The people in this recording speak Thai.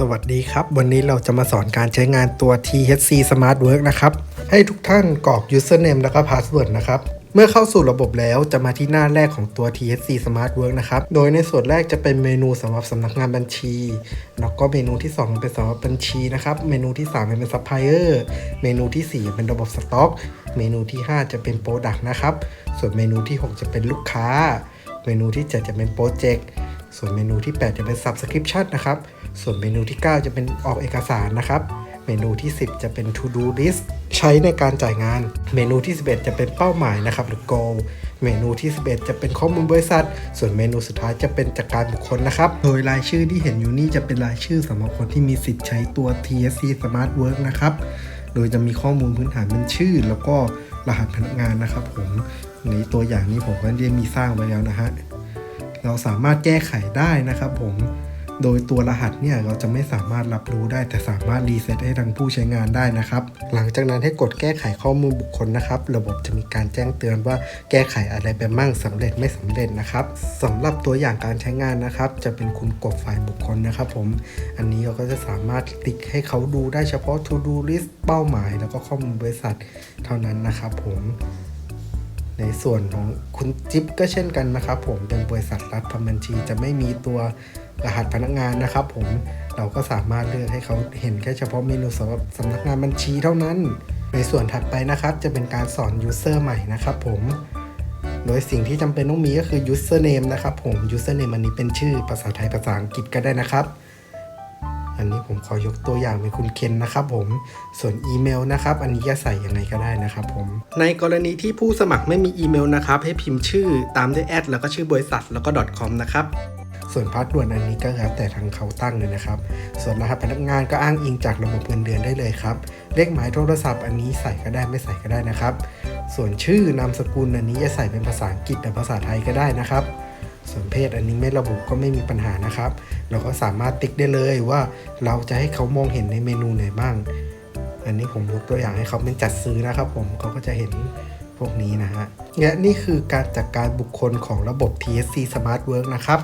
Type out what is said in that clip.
สวัสดีครับ วันนี้เราจะมาสอนการใช้งานตัว THC Smart Work นะครับ ให้ทุกท่านกรอก username แล้วก็ password นะครับ เมื่อเข้าสู่ระบบแล้วจะมาที่หน้าแรกของตัว THC Smart Work นะครับ โดยในส่วนแรกจะเป็นเมนูสำหรับสำนักงานบัญชี แล้วก็เมนูที่ 2 เป็นสำหรับบัญชีนะครับ เมนูที่ 3 เป็น supplier เมนูทีสี่ 4 เป็นระบบสต็อก เมนูที่ 5 จะเป็น product นะครับ ส่วนเมนูที่ 6 จะเป็นลูกค้า เมนูที่ 7 จะเป็นโปรเจกต์ ส่วนเมนูที่ 8 จะเป็น subscription นะครับ ส่วนเมนูที่ 9 จะเป็นออกเอกสารนะครับ เมนูที่ 10 จะเป็น to do list ใช้ในการจ่ายงาน เมนูที่ 11 จะเป็นเป้าหมายนะครับหรือ goal เมนูที่ 11 จะเป็นข้อมูลบริษัท ส่วนเมนูสุดท้ายจะเป็นจากการบุคคลนะครับ โดยรายชื่อที่เห็นอยู่นี่จะเป็นรายชื่อสำหรับคนที่มีสิทธิ์ใช้ตัว TSC Smart Work นะครับ โดยจะมีข้อมูลพื้นฐานเป็นชื่อ แล้วก็รหัสพนักงานนะครับ ผมในตัวอย่างนี้ผมก็ได้มีสร้างไว้แล้วนะฮะ เราสามารถแก้ไขได้นะครับผมโดยตัวรหัสเนี่ยเราจะไม่สามารถรับรู้ได้ แต่สามารถรีเซ็ตให้ทางผู้ใช้งานได้นะครับ หลังจากนั้นให้กดแก้ไขข้อมูลบุคคลนะครับ ระบบจะมีการแจ้งเตือนว่าแก้ไขอะไรไปมั่งสำเร็จไม่สำเร็จนะครับสำหรับตัวอย่างการใช้งานนะครับ จะเป็นคุณกดไฟล์บุคคลนะครับ ผม อันนี้เราก็จะสามารถติ๊กให้เขาดูได้เฉพาะ to do list เป้าหมาย แล้วก็ข้อมูลบริษัทเท่านั้นนะครับ ผม ในส่วนของคุณจิ๊บก็เช่นกันนะครับ ผมเป็นบริษัทรัฐทำบัญชีจะไม่มีตัวรหัสพนักงานนะครับ ผมเราก็สามารถเลือกให้เขาเห็นแค่เฉพาะเมนูสำหรับสำนักงานบัญชีเท่านั้น ในส่วนถัดไปนะครับ จะเป็นการสอน user ใหม่นะครับผมโดยสิ่งที่จำเป็นต้องมีก็คือ username นะครับผม username อันนี้เป็นชื่อภาษาไทยภาษาอังกฤษก็ได้นะครับ นนี้ผมขอยกตัวอย่างเป็นคุณเคนนะครับผม ส่วนอีเมลนะครับ อันนี้จะใส่ยังไงก็ได้นะครับผม ในกรณีที่ผู้สมัครไม่มีอีเมลนะครับ ให้พิมพ์ชื่อตามด้วยแอดแล้วก็ชื่อบริษัทแล้วก็ .com นะครับส่วนพาสเวิร์ดอันนี้ก็แล้วแต่ทางเขาตั้งเลยนะครับ ส่วนรหัสพนักงานก็อ้างอิงจากระบบเงินเดือนได้เลยครับ เลขหมายโทรศัพท์อันนี้ใส่ก็ได้ไม่ใส่ก็ได้นะครับ ส่วนชื่อนามสกุลอันนี้จะใส่เป็นภาษาอังกฤษหรือภาษาไทยก็ได้นะครับ ส่วนเพศอันนี้ไม่ระบุก็ไม่มีปัญหานะครับ เราก็สามารถติ๊กได้เลยว่าเราจะให้เขามองเห็นในเมนูไหนบ้าง อันนี้ผมยกตัวอย่างให้เขาเป็นจัดซื้อนะครับ ผมเขาก็จะเห็นพวกนี้นะฮะและนี่คือการจัดการบุคคลของระบบ TSC Smart Work นะครับ